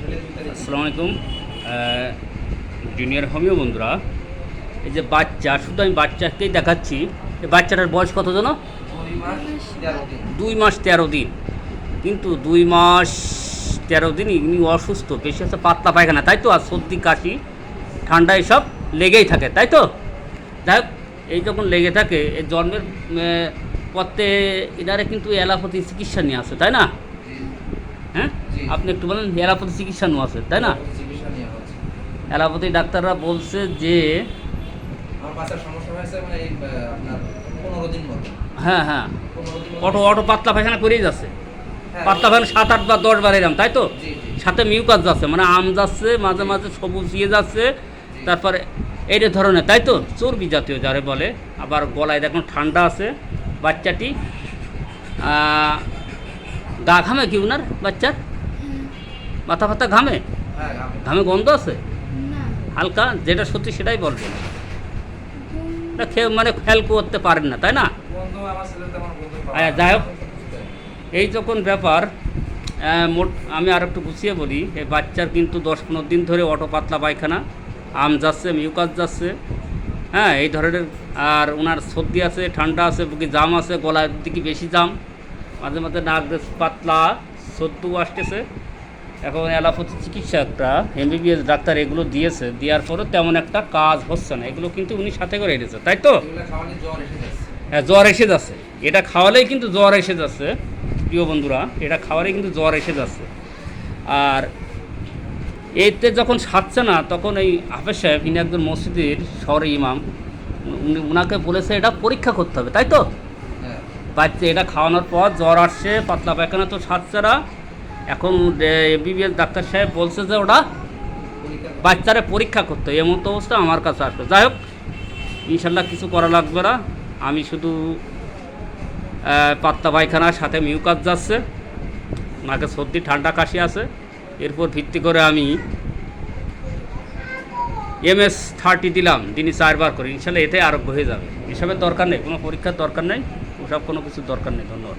আসসালামু আলাইকুম। Junior homeo বন্ধুরা এই যে বাচ্চা শুধু আমি বাচ্চাকেই দেখাচ্ছি এই বাচ্চাটার বয়স কত যেন দুই মাস তেরো দিন। কিন্তু দুই মাস তেরো দিন ইনি অসুস্থ বেশি হচ্ছে পাতলা পায়খানা তাই তো? আর সর্দি কাশি ঠান্ডা এসব লেগেই থাকে তাই তো? যাই হোক, এই যখন লেগে থাকে এই জন্মের পথে এনারে কিন্তু অ্যালাপতি চিকিৎসা নিয়ে আসে তাই না? হ্যাঁ। আপনি একটু বলেন অ্যালাপতি চিকিৎসা নিয়ে আসে তাই না? অ্যালাপতি ডাক্তাররা বলছে যে মানে হ্যাঁ হ্যাঁ। অটো অটো পাতলা পায়খানা করেই যাচ্ছে। হ্যাঁ, পাতলা পায়খানা সাত আট বার দশ বার এরম তাই তো? সাথে মিউকাস যাচ্ছে মানে আম যাচ্ছে মাঝে মাঝে সবুজ ইয়ে যাচ্ছে তারপরে এই ধরনের তাই তো? চর্বি জাতীয় যারে বলে আবার গলায় দেখুন ঠান্ডা আছে বাচ্চাটি আহ, গা ঘামে কি উনার বাচ্চার? মাথা ফাতা ঘামে? হ্যাঁ ঘামে। গন্ধ আছে? হালকা যেটা সত্যি সেটাই বলবেন না খেয়ে মানে খেয়াল করতে পারেন না তাই না? আচ্ছা, যাই হোক। এই যখন ব্যাপার মোট আমি আর একটু গুছিয়ে বলি এই বাচ্চার কিন্তু দশ পনেরো দিন ধরে অটো পাতলা পায়খানা আম যাচ্ছে মিউকাস যাচ্ছে হ্যাঁ এই ধরনের আর ওনার সর্দি আছে ঠান্ডা আছে বুকে জাম আছে গলার দিকে বেশি জাম মাঝে মাঝে নাক পাতলা সর্দু আসতেছে। এখন অ্যালোপ্যাথি চিকিৎসা একটা এমবিবিএস ডাক্তার এগুলো দিয়েছে দেওয়ার পরও তেমন একটা কাজ হচ্ছে না। এগুলো কিন্তু উনি সাথে করে এনেছে তাই তো? জ্বর হ্যাঁ জ্বর এসে যাচ্ছে। এটা খাওয়ালেই কিন্তু জ্বর এসে যাচ্ছে প্রিয় বন্ধুরা। এটা খাওয়ালেই কিন্তু জ্বর এসে যাচ্ছে। আর এতে যখন সারছে না তখন এই হাফেজ সাহেব ইনি একজন মসজিদের শহরে ইমাম উনি উনাকে বলেছে এটা পরীক্ষা করতে হবে তাই তো? হ্যাঁ। বাচ্চা এটা খাওয়ানোর পর জ্বর আসছে পাতলা পায়খানা তো সারছে না। এখন বিবিএস ডাক্তার সাহেব বলছে যে ওটা বাচ্চারা পরীক্ষা করতে। এমন তো অবস্থা আমার কাছে আসবে। যাই হোক ইনশাল্লাহ কিছু করা লাগবে না। আমি শুধু পাত্তা পায়খানার সাথে মিউকাস যাচ্ছে। নাকে সর্দি, ঠান্ডা কাশি আছে। এরপর ভিত্তি করে আমি এমএস থার্টি দিলাম। দিনই চারবার করে। ইনশাল্লাহ এতে আরোগ্য হয়ে যাবে। এসবের দরকার নেই। কোনো পরীক্ষার দরকার নেই। ওসব কোনো কিছু দরকার নেই। ধন্যবাদ।